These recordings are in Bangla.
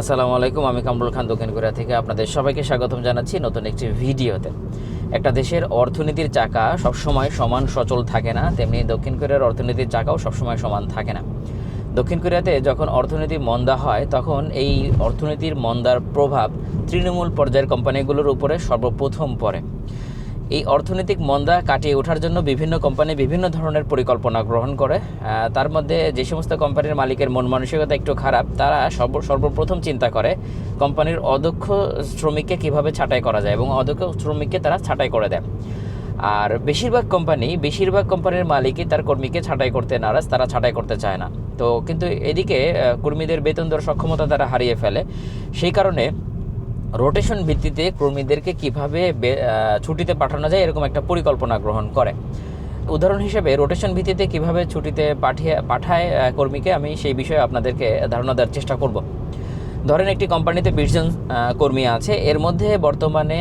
আসসালামু আলাইকুম, আমি কামরুল খান দক্ষিণ কোরিয়া থেকে আপনাদের সবাইকে স্বাগতম জানাচ্ছি নতুন একটি ভিডিওতে। একটা দেশের অর্থনীতির চাকা সবসময় সমান সচল থাকে না, তেমনি দক্ষিণ কোরিয়ার অর্থনীতির চাকাও সবসময় সমান থাকে না। দক্ষিণ কোরিয়াতে যখন অর্থনীতি মন্দা হয়, তখন এই অর্থনীতির মন্দার প্রভাব তৃণমূল পর্যায়ের কোম্পানিগুলোর উপরে সর্বপ্রথম পড়ে। এই অর্থনৈতিক মন্দা কাটিয়ে ওঠার জন্য বিভিন্ন কোম্পানি বিভিন্ন ধরনের পরিকল্পনা গ্রহণ করে। তার মধ্যে যে সমস্ত কোম্পানির মালিকের মন মানসিকতা একটু খারাপ, তারা সর্ব, সর্বপ্রথম চিন্তা করে কোম্পানির অদক্ষ শ্রমিককে কীভাবে ছাঁটাই করা যায় এবং অদক্ষ শ্রমিককে তারা ছাঁটাই করে দেয়। আর বেশিরভাগ কোম্পানি, বেশিরভাগ কোম্পানির মালিকই তার কর্মীকে ছাঁটাই করতে নারাজ, তারা ছাঁটাই করতে চায় না। তো কিন্তু এদিকে কর্মীদের বেতন দেওয়ার সক্ষমতা তারা হারিয়ে ফেলে। সেই কারণে রোটেশন ভিত্তিতে কর্মীদেরকে কীভাবে ছুটিতে পাঠানো যায় এরকম একটা পরিকল্পনা গ্রহণ করে। উদাহরণ হিসেবে রোটেশন ভিত্তিতে কীভাবে ছুটিতে পাঠিয়ে, পাঠায় কর্মীকে আমি সেই বিষয়ে আপনাদেরকে ধারণা দেওয়ার চেষ্টা করব। ধরেন একটি কোম্পানিতে বিশজন কর্মী আছে। এর মধ্যে বর্তমানে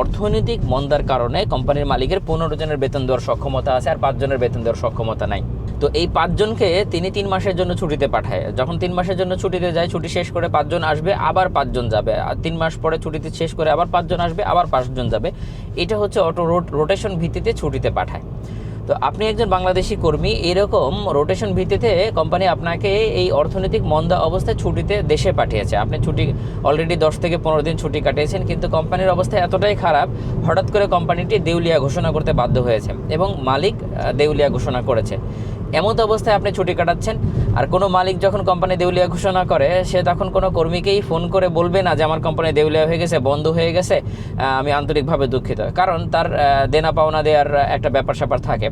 অর্থনৈতিক মন্দার কারণে কোম্পানির মালিকের পনেরো জনের বেতন দেওয়ার সক্ষমতা আছে আর পাঁচজনের বেতন দেওয়ার সক্ষমতা নাই। তো এই পাঁচজনকে তিনি তিন মাসের জন্য ছুটিতে পাঠায়। যখন তিন মাসের জন্য ছুটিতে যায়, ছুটি শেষ করে পাঁচজন আসবে, আবার পাঁচজন যাবে। আর তিন মাস পরে ছুটিতে শেষ করে আবার পাঁচজন আসবে, আবার পাঁচজন যাবে। এটা হচ্ছে অটো রোটেশন ভিত্তিতে ছুটিতে পাঠায়। তো আপনি একজন বাংলাদেশি কর্মী, এরকম রোটেশন ভিত্তিতে কোম্পানি আপনাকে এই অর্থনৈতিক মন্দা অবস্থায় ছুটিতে দেশে পাঠিয়েছে। আপনি ছুটি অলরেডি দশ থেকে পনেরো দিন ছুটি কাটিয়েছেন, কিন্তু কোম্পানির অবস্থা এতটাই খারাপ, হঠাৎ করে কোম্পানিটি দেউলিয়া ঘোষণা করতে বাধ্য হয়েছে এবং মালিক দেউলিয়া ঘোষণা করেছে। এমত অবস্থায় আপনি ছুটি কাটাচ্ছেন আর কোনো মালিক যখন কোম্পানি দেউলিয়া ঘোষণা করে, সে তখন কোনো কর্মীকেই ফোন করে বলবে না যে, আমার কোম্পানি দেউলিয়া হয়ে গেছে, বন্ধ হয়ে গেছে আমি আন্তরিকভাবে দুঃখিত। কারণ তার দেনা পাওনা দেওয়ার একটা ব্যাপার স্যাপার থাকে।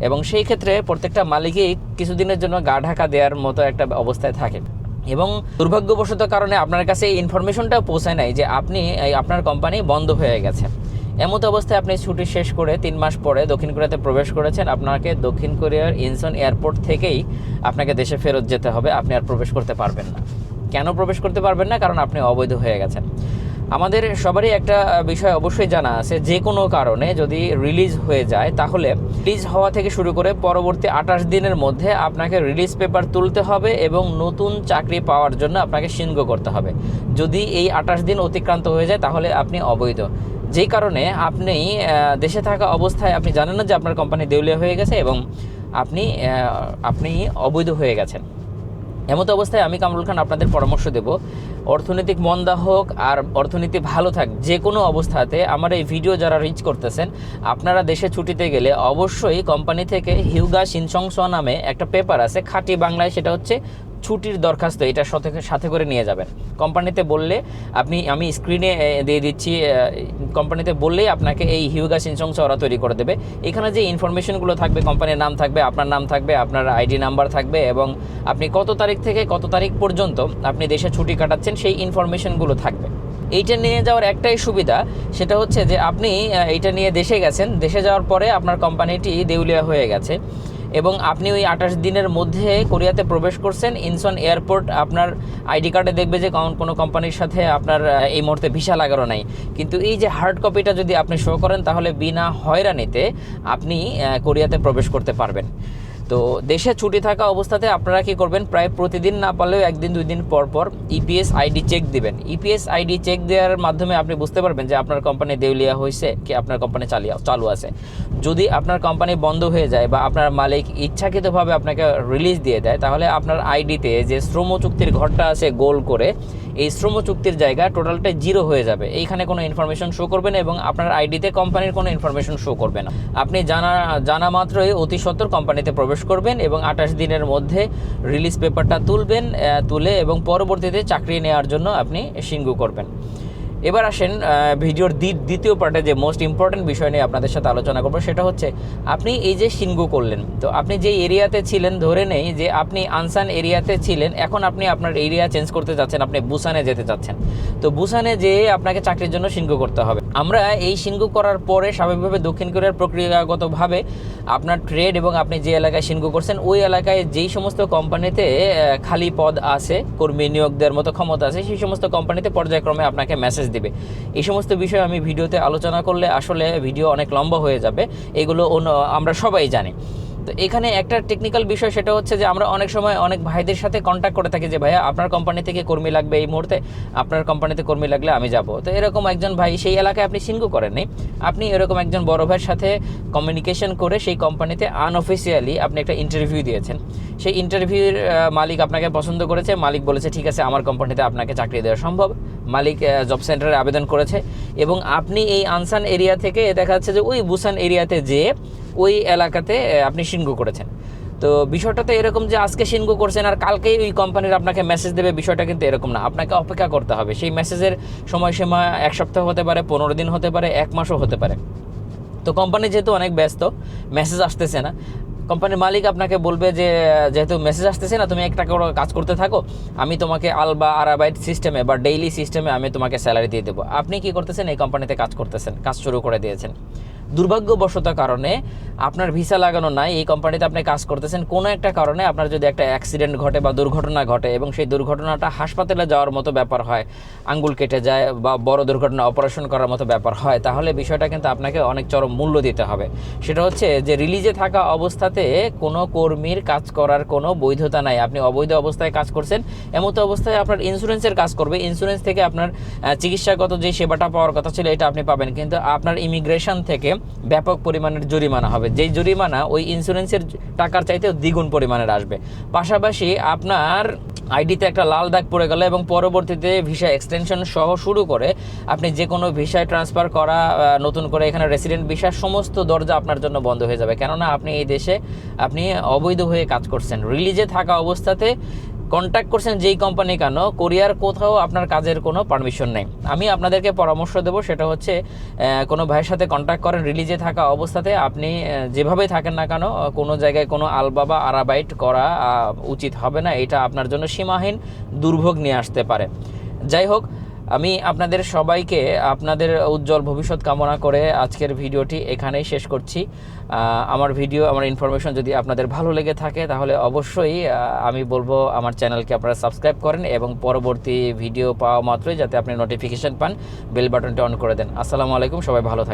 এবং সেই ক্ষেত্রে প্রত্যেকটা মালিকই কিছুদিনের জন্য গা ঢাকা দেওয়ার মতো একটা অবস্থায় থাকে। এবং দুর্ভাগ্যবশত কারণে আপনার কাছে এই ইনফরমেশনটাও পৌঁছায় নাই যে আপনি আপনার কোম্পানি বন্ধ হয়ে গেছে। এমত অবস্থায় আপনি ছুটি শেষ করে তিন মাস পরে দক্ষিণ কোরিয়াতে প্রবেশ করেছেন। আপনাকে দক্ষিণ কোরিয়ার ইনসন এয়ারপোর্ট থেকেই আপনাকে দেশে ফেরত যেতে হবে। আপনি আর প্রবেশ করতে পারবেন না। কেন প্রবেশ করতে পারবেন না? কারণ আপনি অবৈধ হয়ে গেছেন। আমাদের সবারই একটা বিষয় অবশ্যই জানা আছে, যে কোনো কারণে যদি রিলিজ হয়ে যায়, তাহলে রিলিজ হওয়া থেকে শুরু করে পরবর্তী আঠাশ দিনের মধ্যে আপনাকে রিলিজ পেপার তুলতে হবে এবং নতুন চাকরি পাওয়ার জন্য আপনাকে সিনগো করতে হবে। যদি এই আঠাশ দিন অতিক্রান্ত হয়ে যায়, তাহলে আপনি অবৈধ। যেই কারণে আপনি দেশে থাকা অবস্থায় আপনি জানেন না যে আপনার কোম্পানি দেউলিয়া হয়ে গেছে এবং আপনি আপনি অবৈধ হয়ে গেছেন। এমতো অবস্থায় আমি কামরুল খান আপনাদের পরামর্শ দেব। অর্থনৈতিক মন্দা হোক আর অর্থনীতি ভালো থাক, যে কোনো অবস্থাতে আমার এই ভিডিও যারা রিচ করতেছেন, আপনারা দেশে ছুটিতে গেলে অবশ্যই কোম্পানি থেকে হিউগা সিনসংস নামে একটা পেপার আছে, খাঁটি বাংলায়, সেটা হচ্ছে ছুটির দরখাস্ত এটা সাথে সাথে করে নিয়ে যাবেন। কোম্পানিতে বললে আপনি আমি স্ক্রিনে দিয়ে দিচ্ছি কোম্পানিতে বললেই আপনাকে এই হিউগা সিনসংস ওরা তৈরি করে দেবে। এখানে যে ইনফরমেশনগুলো থাকবে, কোম্পানির নাম থাকবে, আপনার নাম থাকবে, আপনার আইডি নাম্বার থাকবে এবং আপনি কত তারিখ থেকে কত তারিখ পর্যন্ত আপনি দেশে ছুটি কাটাচ্ছেন, সেই ইনফরমেশনগুলো থাকবে। এইটা নিয়ে যাওয়ার একটাই সুবিধা, সেটা হচ্ছে যে আপনি এইটা নিয়ে দেশে গেছেন, দেশে যাওয়ার পরে আপনার কোম্পানিটি দেউলিয়া হয়ে গেছে। এবং আপনি ওই আঠাশ দিনের মধ্যে কোরিয়াতে প্রবেশ করছেন, ইনসন এয়ারপোর্ট আপনার আইডি কার্ডে দেখবে যে কোন- কোনো কোম্পানির সাথে আপনার এই মুহূর্তে ভিসা লাগানো নাই। কিন্তু এই যে হার্ড কপিটা যদি আপনি শো করেন, তাহলে বিনা হয়রানিতে আপনি কোরিয়াতে প্রবেশ করতে পারবেন। তো দেশে ছুটি থাকা অবস্থাতে আপনারা কি করবেন? প্রায় প্রতিদিন না পারলেও একদিন, দুই দিন পর পর ইপিএস আইডি চেক দিবেন। ইপিএস আইডি চেক দেওয়ার মাধ্যমে আপনি বুঝতে পারবেন যে আপনার কোম্পানি দেউলিয়া হয়েছে কি আপনার কোম্পানি চালিয়ে, চালু আছে। যদি আপনার কোম্পানি বন্ধ হয়ে যায় বা আপনার মালিক ইচ্ছাকৃতভাবে আপনাকে রিলিজ দিয়ে দেয়, তাহলে আপনার আইডিতে যে শ্রম চুক্তির ঘরটা আছে গোল করে এই শ্রম চুক্তির জায়গা টোটালটা জিরো হয়ে যাবে। এইখানে কোনো ইনফরমেশন শো করবে না এবং আপনার আইডিতে কোম্পানির কোনো ইনফরমেশন শো করবে না। আপনি জানা জানা মাত্রই অতি সত্তর কোম্পানিতে প্রবেশ করবেন এবং আঠাশ দিনের মধ্যে রিলিজ পেপারটা তুলবেন তুলে এবং পরবর্তীতে চাকরি নেওয়ার জন্য আপনি সিঙ্গু করবেন। এবার আসেন ভিডিওর দ্বি- দ্বিতীয় পার্টে যে মোস্ট ইম্পর্ট্যান্ট বিষয় নিয়ে আপনাদের সাথে আলোচনা করব, সেটা হচ্ছে আপনি এই যে সিনগু করলেন, তো আপনি যে এরিয়াতে ছিলেন ধরে নেই যে আপনি আনসান এরিয়াতে ছিলেন, এখন আপনি আপনার এরিয়া চেঞ্জ করতে যাচ্ছেন, আপনি বুসানে যেতে চাচ্ছেন। তো বুসানে যেয়ে আপনাকে চাকরির জন্য সিনগু করতে হবে। আমরা এই সিনগু করার পরে স্বাভাবিকভাবে দক্ষিণ কোরিয়ার প্রক্রিয়াগতভাবে আপনার ট্রেড এবং আপনি যে এলাকায় সিনগু করছেন, ওই এলাকায় যেই সমস্ত কোম্পানিতে খালি পদ আছে, কর্মী নিয়োগ দেওয়ার মতো ক্ষমতা আছে, সেই সমস্ত কোম্পানিতে পর্যায়ক্রমে আপনাকে মেসেজ দিবে। এই সমস্ত বিষয় আমি ভিডিওতে আলোচনা করলে আসলে ভিডিও অনেক লম্বা হয়ে যাবে। এগুলো আমরা সবাই জানি। তো এখানে একটা টেকনিক্যাল বিষয়, সেটা হচ্ছে যে আমরা অনেক সময় অনেক ভাইদের সাথে কন্ট্যাক্ট করে থাকি যে, ভাইয়া, আপনার কোম্পানি থেকে কর্মী লাগবে এই মুহূর্তে, আপনার কোম্পানিতে কর্মী লাগলে আমি যাব। তো এরকম একজন ভাই, সেই এলাকায় আপনি সিনকো করেননি। আপনি এরকম একজন বড় ভাইয়ের সাথে কমিউনিকেশন করে সেই কোম্পানিতে আনঅফিসিয়ালি আপনি একটা ইন্টারভিউ দিয়েছেন। সেই ইন্টারভিউর মালিক আপনাকে পছন্দ করেছে, মালিক বলেছে, ঠিক আছে, আমার কোম্পানিতে আপনাকে চাকরি দেওয়া সম্ভব। মালিক জব সেন্টারে আবেদন করেছে। এবং আপনি এই আনসান এরিয়া থেকে দেখা যাচ্ছে যে ওই বুসান এরিয়াতে যেয়ে ওই এলাকাতে আপনি সিনগো করেছেন। তো বিষয়টা তো এরকম যে আজকে সিনগো করছেন আর কালকেই ওই কোম্পানির আপনাকে মেসেজ দেবে, বিষয়টা কিন্তু এরকম না। আপনাকে অপেক্ষা করতে হবে। সেই মেসেজের সময়সীমা এক সপ্তাহ হতে পারে, পনেরো দিন হতে পারে, এক মাসও হতে পারে। তো কোম্পানি যেহেতু অনেক ব্যস্ত মেসেজ আসতেছে না। কোম্পানির মালিক আপনাকে বলবে যে, যেহেতু মেসেজ আসতেছে না, তুমি একটা করে কাজ করতে থাকো, আমি তোমাকে আলবা আরাবাইট সিস্টেমে বা ডেইলি সিস্টেমে আমি তোমাকে স্যালারি দিয়ে দেবো। আপনি কি করতেছেন? এই কোম্পানিতে কাজ করতেছেন, কাজ শুরু করে দিয়েছেন। দুর্ভাগ্যবশত কারণে আপনার ভিসা লাগানো নাই, এই কোম্পানিতে আপনি কাজ করতেছেন, কোনো একটা কারণে আপনার যদি একটা অ্যাক্সিডেন্ট ঘটে বা দুর্ঘটনা ঘটে এবং সেই দুর্ঘটনাটা হাসপাতালে যাওয়ার মতো ব্যাপার হয়, আঙ্গুল কেটে যায় বা বড় দুর্ঘটনা অপারেশন করার মতো ব্যাপার হয়, তাহলে বিষয়টা কিন্তু আপনাকে অনেক চরম মূল্য দিতে হবে। সেটা হচ্ছে যে রিলিজে থাকা অবস্থাতে কোনো কর্মীর কাজ করার কোনো বৈধতা নাই। আপনি অবৈধ অবস্থায় কাজ করছেন, এমতো অবস্থায় আপনার ইন্স্যুরেন্সের কাজ করবে। ইন্স্যুরেন্স থেকে আপনার চিকিৎসাগত যে সেবাটা পাওয়ার কথা ছিল, এটা আপনি পাবেন। কিন্তু আপনার ইমিগ্রেশন থেকে ব্যাপক পরিমাণের জরিমানা হবে। যেই জরিমানা, ওই ইন্স্যুরেন্সের টাকার চাইতেও দ্বিগুণ পরিমাণের আসবে। পাশাপাশি আপনার আইডিতে একটা লাল দাগ পড়ে গেল এবং পরবর্তীতে ভিসা এক্সটেনশন সহ শুরু করে আপনি যে কোনো ভিসায় ট্রান্সফার করা নতুন করে এখানে রেসিডেন্ট ভিসা সমস্ত দরজা আপনার জন্য বন্ধ হয়ে যাবে। কেননা আপনি এই দেশে আপনি অবৈধ হয়ে কাজ করছেন। রিলিজে থাকা অবস্থাতে কন্ট্যাক্ট করছেন যেই কোম্পানি কেন কোরিয়ার কোথাও আপনার কাজের কোনো পারমিশন নেই। আমি আপনাদেরকে পরামর্শ দেবো, সেটা হচ্ছে কোনো ভাইয়ের সাথে কন্ট্যাক্ট করেন রিলিজে থাকা অবস্থাতে আপনি যেভাবেই থাকেন না কেন কোনো জায়গায় কোনো আলবাবা, আরাবাইট করা উচিত হবে না। এটা আপনার জন্য সীমাহীন দুর্ভোগ নিয়ে আসতে পারে। যাই হোক আমি আপনাদের সবাইকে আপনাদের উজ্জ্বল ভবিষ্যৎ কামনা করে আজকের ভিডিওটি এখানেই শেষ করছি। আমার ভিডিও, আমার ইনফরমেশন যদি আপনাদের ভালো লেগে থাকে, তাহলে অবশ্যই আমি বলব আমার চ্যানেলকে আপনারা সাবস্ক্রাইব করেন এবং পরবর্তী ভিডিও পাওয়া মাত্রই যাতে আপনি নোটিফিকেশান পান বেল বাটনটা অন করে দেন। আসসালামু আলাইকুম, সবাই ভালো থাকবেন।